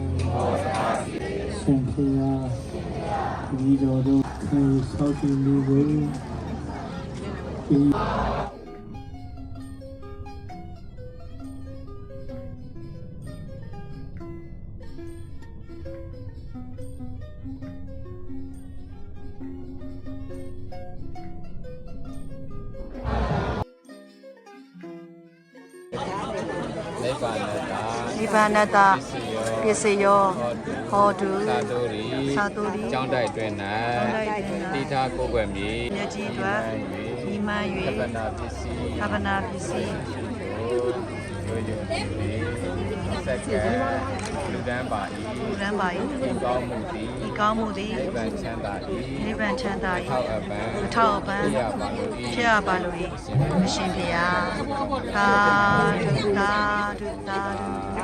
တိလံစံခေယဒီတော်တို့ခေဆောက်တည်လူ ကိုဒီနိဗ္ဗာန်တာနိဗ္ဗာန်တပစ္စည်းရောပစ္စယောဟောတုသာတို့ရီသာတုရီကျောင်းတိုက်တွင်ကျောင်းတိုက်တွင်၌၌တိထားကိုယ်ွယ်မြေမြတ်ကြီးအတွက်ညီမှန်သဗ္ဗနာပစ္စည်း၍သဗ္ဗနာပစ္စည်းကိုတို့ရုံဒီစက္ကဲလူတန်းပါ၏လူရန်ပါဒီကောင်းမှုသည်၏ဤကောင်းမှုသည်နိဗ္ဗာန်ချမ်းသာ၏နိဗ္ဗာန်ချမ်းသာထောက်အပံ၏အထောက်အပံ့ဖြစ်ရပါလို့၏ဖြစ်ရပါလို့၏အရှင်ဖေယားသာဓုသာဓုသာဓု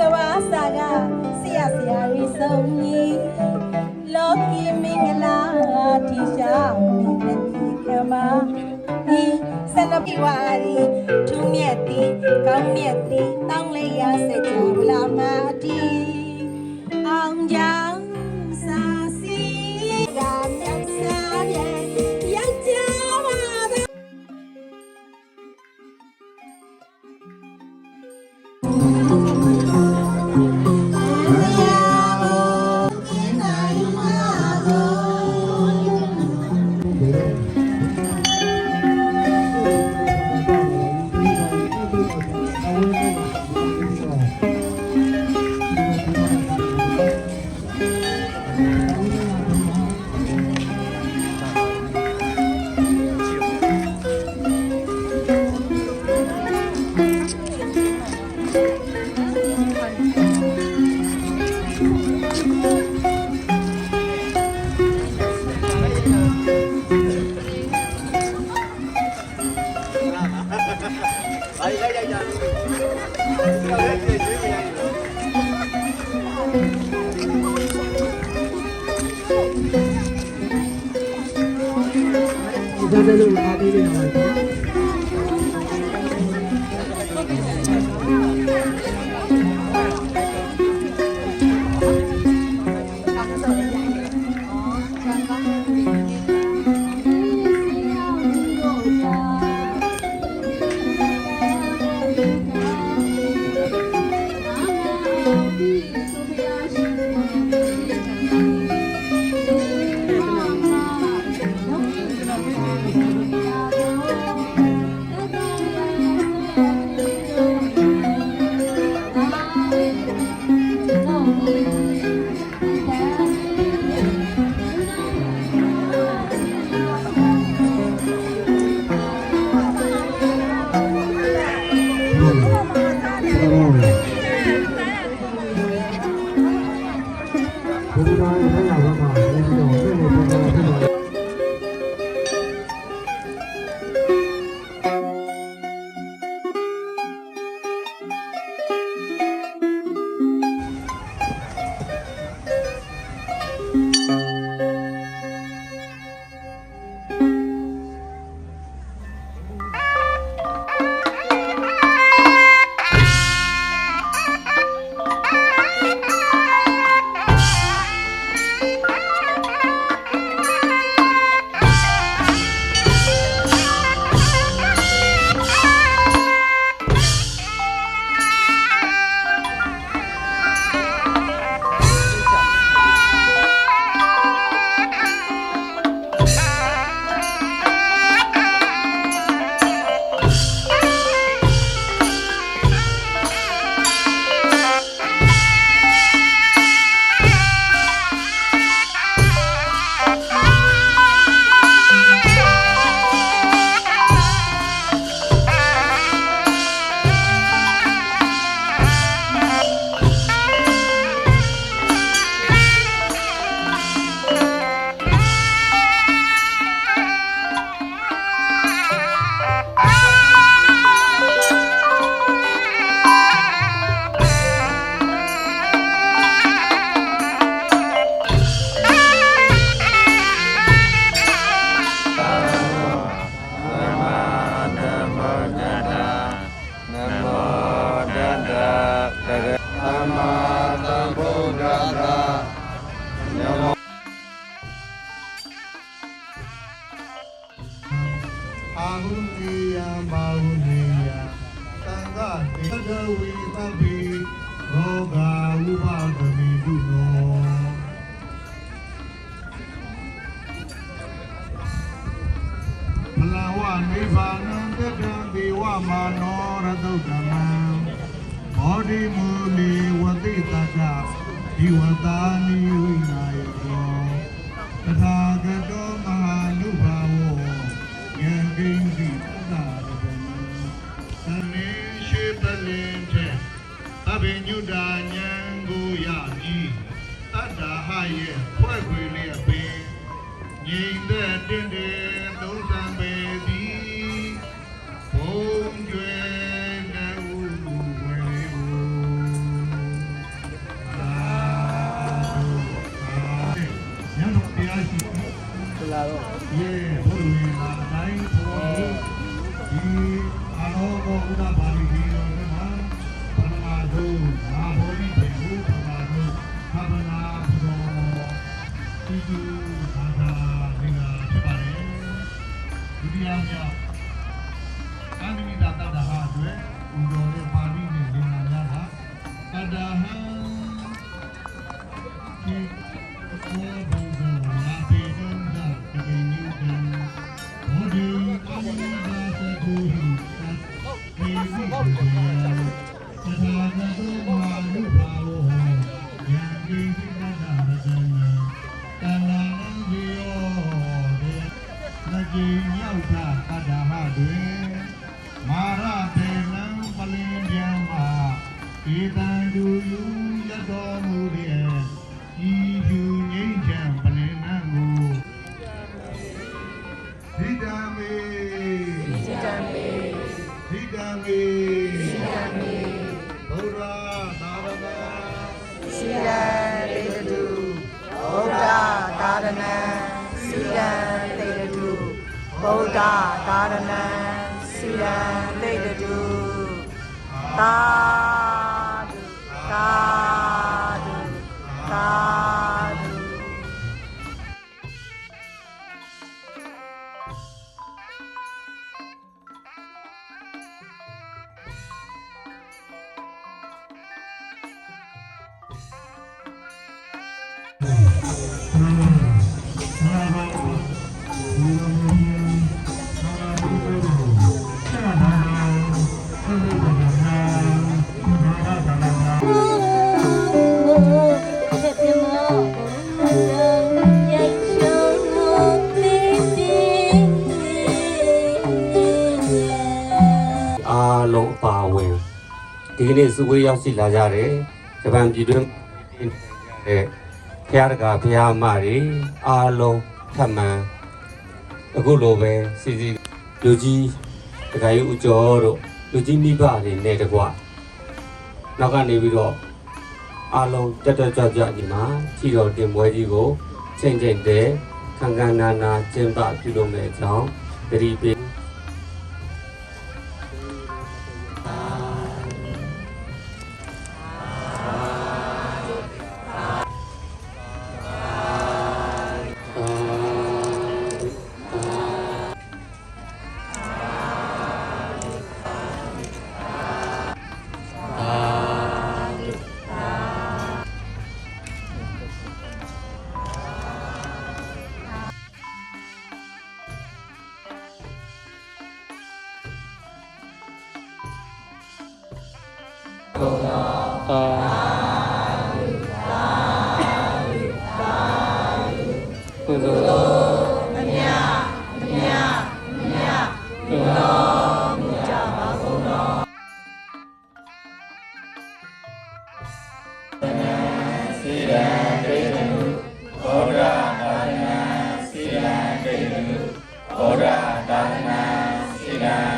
ကဘာစာကဆရာဆရာကြီးဆုံးကြီးလောကီမင်္ဂလာတီရှာနေတဲ့ဒီကမှာဒီစနပိဝါရီထူးမြတ်တီကောင်းမြတ်တီတောင်းလေးရစကြလာမတီအောင်ကြောင့် နေယဘာဟုနေယသံဃတေတဝိသဗ္ဗေရောဂာဥပါဒမိတုနောမလဝနိဗ္ဗာနံတတံဒေဝမာနောရတုတ္တမံဘောဓိမူလီဝတိတတ္တဒီဝတာနိဝိနာယကောတထာဂတောမ ပလင်ထက်အဘိညုတာဉာဏ်ကိုရပြီးတတ္တာဟရဲ့ဖွဲ့ခွေလျက်ပင်ငြိမ်သက်တင့်တယ်သုံးဆံပေသည်ဘုံကျွဲလာတော့ရေဘုရားနိုင်ဖို့ဒီအာဟောဘုရား ပြောင်းပြောင်းသံဃိတာတတ္တဟာအတွက်ဥတော်ရဲ့ပါဠိနဲ့လင်္ကာရတာတတ္တဟာ နေ့စုဝေးရောက်ရှိလာကြတယ်ဂျပန်ပြည်တွင်းတဲ့ဖျားတကာဖျားမတွေအားလုံးထပ်မံအခုလိုပဲစီစီလူကြီးတခါယူဦးကျော်တို့လူကြီးမိဘတွေနဲ့တကွနောက်ကနေပြီးတော့အားလုံးတက်တက်ကြွကြွဒီမှာထီတော်တင်ပွဲကြီးကိုချိန်ချိန်တဲ့ခံခံနာနာကျင်းပပြုလုပ်မယ့်အကြောင်းတတိပေး ราดังนาสินา